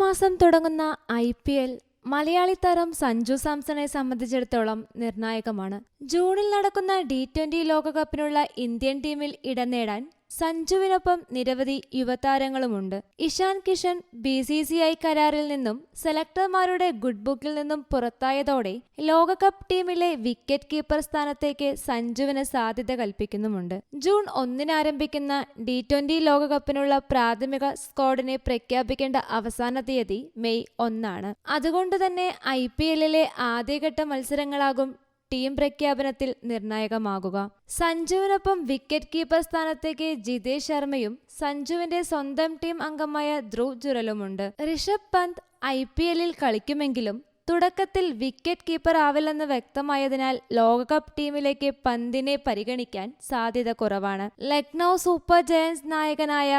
മാസം തുടങ്ങുന്ന I P L Malayali താരം സഞ്ജു സാംസണെ സംബന്ധിച്ചിടത്തോളം നിർണായകമാണ്. ജൂണിൽ നടക്കുന്ന ഡി ട്വന്റി ലോകകപ്പിനുള്ള ഇന്ത്യൻ ടീമിൽ ഇടം നേടാൻ സഞ്ജുവിനൊപ്പം നിരവധി യുവതാരങ്ങളുമുണ്ട്. Ishan Kishan B C C I കരാറിൽ നിന്നും സെലക്ടർമാരുടെ ഗുഡ് ബുക്കിൽ നിന്നും പുറത്തായതോടെ ലോകകപ്പ് ടീമിലെ വിക്കറ്റ് കീപ്പർ സ്ഥാനത്തേക്ക് സഞ്ജുവിന് സാധ്യത കൽപ്പിക്കുന്നുമുണ്ട്. ജൂൺ ഒന്നിന് ആരംഭിക്കുന്ന ഡി ട്വന്റി ലോകകപ്പിനുള്ള പ്രാഥമിക സ്ക്വാഡിനെ പ്രഖ്യാപിക്കേണ്ട അവസാന തീയതി മെയ് ഒന്നാണ്. അതുകൊണ്ട് തന്നെ ഐ പി എല്ലിലെ ആദ്യഘട്ട മത്സരങ്ങളാകും ടീം പ്രഖ്യാപനത്തിൽ നിർണായകമാകുക. സഞ്ജുവിനൊപ്പം വിക്കറ്റ് കീപ്പർ സ്ഥാനത്തേക്ക് ജിതേഷ് ശർമ്മയും സഞ്ജുവിന്റെ സ്വന്തം ടീം അംഗമായ ധ്രുവ് ജുറലുമുണ്ട് ഋഷഭ് പന്ത് ഐ പി എല്ലിൽ കളിക്കുമെങ്കിലും തുടക്കത്തിൽ വിക്കറ്റ് കീപ്പർ ആവില്ലെന്ന് വ്യക്തമായതിനാൽ ലോകകപ്പ് ടീമിലേക്ക് പന്തിനെ പരിഗണിക്കാൻ സാധ്യത കുറവാണ്. ലക്നൗ സൂപ്പർ ജയൻസ് നായകനായ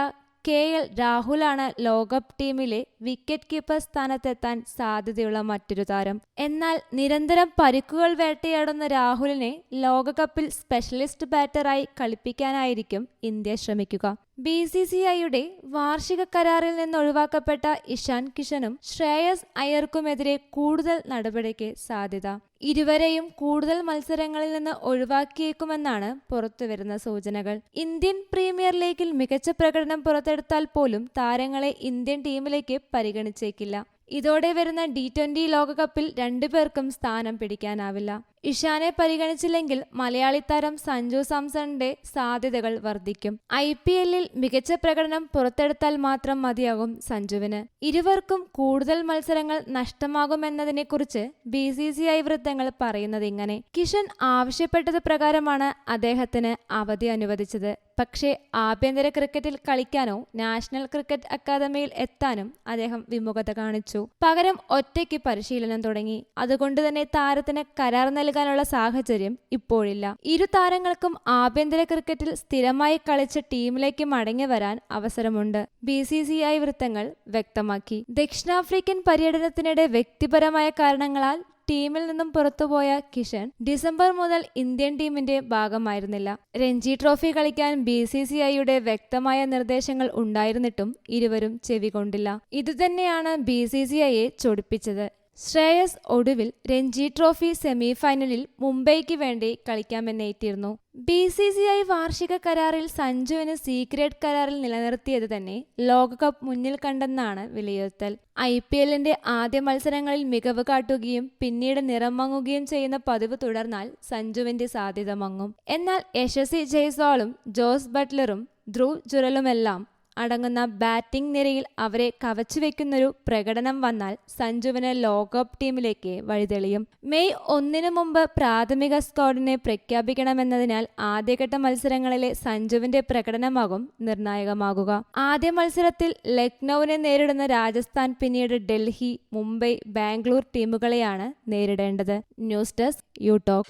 കെ എൽ രാഹുലാണ് ലോകകപ്പ് ടീമിലെ വിക്കറ്റ് കീപ്പർ സ്ഥാനത്തെത്താൻ സാധ്യതയുള്ള മറ്റൊരു താരം. എന്നാൽ നിരന്തരം പരിക്കുകൾ വേട്ടയാടുന്ന രാഹുലിനെ ലോകകപ്പിൽ സ്പെഷ്യലിസ്റ്റ് ബാറ്ററായി കളിപ്പിക്കാനായിരിക്കും ഇന്ത്യ ശ്രമിക്കുക. ബി സി സി ഐയുടെ വാർഷിക കരാറിൽ നിന്ന് ഒഴിവാക്കപ്പെട്ട ഇഷാൻ കിഷനും ശ്രേയസ് അയ്യർക്കുമെതിരെ കൂടുതൽ നടപടിക്ക് സാധ്യത. ഇരുവരെയും കൂടുതൽ മത്സരങ്ങളിൽ നിന്ന് ഒഴിവാക്കിയേക്കുമെന്നാണ് പുറത്തുവരുന്ന സൂചനകൾ. ഇന്ത്യൻ പ്രീമിയർ ലീഗിൽ മികച്ച പ്രകടനം പുറത്തെടുത്താൽ പോലും താരങ്ങളെ ഇന്ത്യൻ ടീമിലേക്ക് പരിഗണിച്ചേക്കില്ല. ഇതോടെ വരുന്ന ഡി ട്വന്റി ലോകകപ്പിൽ രണ്ടുപേർക്കും സ്ഥാനം പിടിക്കാനാവില്ല. ഇഷാനെ പരിഗണിച്ചില്ലെങ്കിൽ മലയാളി താരം സഞ്ജു സാംസണിന്റെ സാധ്യതകൾ വർദ്ധിക്കും. ഐ പി എല്ലിൽ മികച്ച പ്രകടനം പുറത്തെടുത്താൽ മാത്രം മതിയാകും സഞ്ജുവിന്. ഇരുവർക്കും കൂടുതൽ മത്സരങ്ങൾ നഷ്ടമാകുമെന്നതിനെക്കുറിച്ച് ബി സി സി ഐ വൃത്തങ്ങൾ പറയുന്നത് ഇങ്ങനെ. കിഷൻ ആവശ്യപ്പെട്ടത് പ്രകാരമാണ് അദ്ദേഹത്തിന് അവധി അനുവദിച്ചത്. പക്ഷേ ആഭ്യന്തര ക്രിക്കറ്റിൽ കളിക്കാനോ നാഷണൽ ക്രിക്കറ്റ് അക്കാദമിയിൽ എത്താനും അദ്ദേഹം വിമുഖത കാണിച്ചു. പകരം ഒറ്റയ്ക്ക് പരിശീലനം തുടങ്ങി. അതുകൊണ്ട് തന്നെ താരത്തിന് കരാർ നൽകാനുള്ള സാഹചര്യം ഇപ്പോഴില്ല. ഇരു താരങ്ങൾക്കും ആഭ്യന്തര ക്രിക്കറ്റിൽ സ്ഥിരമായി കളിച്ച ടീമിലേക്ക് മടങ്ങി വരാൻ അവസരമുണ്ട്. ബി സി സി ഐ വൃത്തങ്ങൾ വ്യക്തമാക്കി. ദക്ഷിണാഫ്രിക്കൻ പര്യടനത്തിനിടെ വ്യക്തിപരമായ കാരണങ്ങളാൽ ടീമിൽ നിന്നും പുറത്തുപോയ കിഷൻ ഡിസംബർ മുതൽ ഇന്ത്യൻ ടീമിന്റെ ഭാഗമായിരുന്നില്ല. രഞ്ജി ട്രോഫി കളിക്കാൻ ബി സി സി ഐയുടെ വ്യക്തമായ നിർദ്ദേശങ്ങൾ ഉണ്ടായിരുന്നിട്ടും ഇരുവരും ചെവികൊണ്ടില്ല ഇതുതന്നെയാണ് ബി സി സി ഐയെ ചൊടിപ്പിച്ചത്. ശ്രേയസ് ഒടുവിൽ രഞ്ജി ട്രോഫി സെമിഫൈനലിൽ മുംബൈക്ക് വേണ്ടി കളിക്കാമെന്നേറ്റിരുന്നു. ബി സി സി ഐ വാർഷിക കരാറിൽ സഞ്ജുവിന് സീക്രട്ട് കരാറിൽ നിലനിർത്തിയത് തന്നെ ലോകകപ്പ് മുന്നിൽ കണ്ടെന്നാണ് വിലയിരുത്തൽ. ഐ പി എല്ലിന്റെ ആദ്യ മത്സരങ്ങളിൽ മികവ് കാട്ടുകയും പിന്നീട് നിറം മങ്ങുകയും ചെയ്യുന്ന പതിവ് തുടർന്നാൽ സഞ്ജുവിന്റെ സാധ്യത മങ്ങും. എന്നാൽ യശസ്വി ജയ്സ്വാളും ജോസ് ബട്ട്ലറും ധ്രുവ് ജുറലുമെല്ലാം അടങ്ങുന്ന ബാറ്റിംഗ് നിരയിൽ അവരെ കവച്ചു കവച്ചുവെക്കുന്നൊരു പ്രകടനം വന്നാൽ സഞ്ജുവിന് ലോകകപ്പ് ടീമിലേക്ക് വഴിതെളിയും. മെയ് ഒന്നിനു മുമ്പ് പ്രാഥമിക സ്ക്വാഡിനെ പ്രഖ്യാപിക്കണമെന്നതിനാൽ ആദ്യഘട്ട മത്സരങ്ങളിലെ സഞ്ജുവിന്റെ പ്രകടനമാകും നിർണായകമാകുക. ആദ്യ മത്സരത്തിൽ ലക്നൌവിനെ നേരിടുന്ന രാജസ്ഥാൻ പിന്നീട് ഡൽഹി മുംബൈ ബാംഗ്ലൂർ ടീമുകളെയാണ് നേരിടേണ്ടത്. News desk U talk